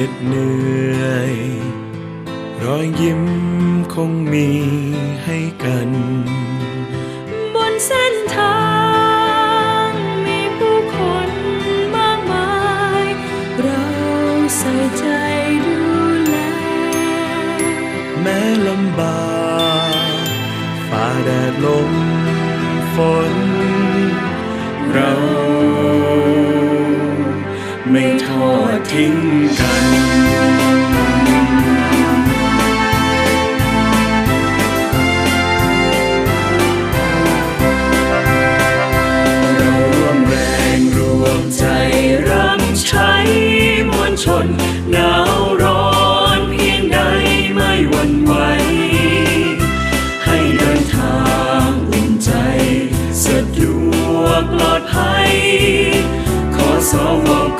น็ดเหนื่อย รอยยิ้มคงมีให้กัน บนเส้นทางมีผู้คนมากมาย เราใส่ใจดูแล แม้ลำบากฝ่าแดดลมฝน เรา ไม่ทอดทิ้งกันเรารวมแรงรวมใจรับใช้มวลชนหนาวร้อนเพียงใดไม่หวั่นไหว ให้เดินทางอุ่นใจ สะดวกปลอดภัย ขอสวก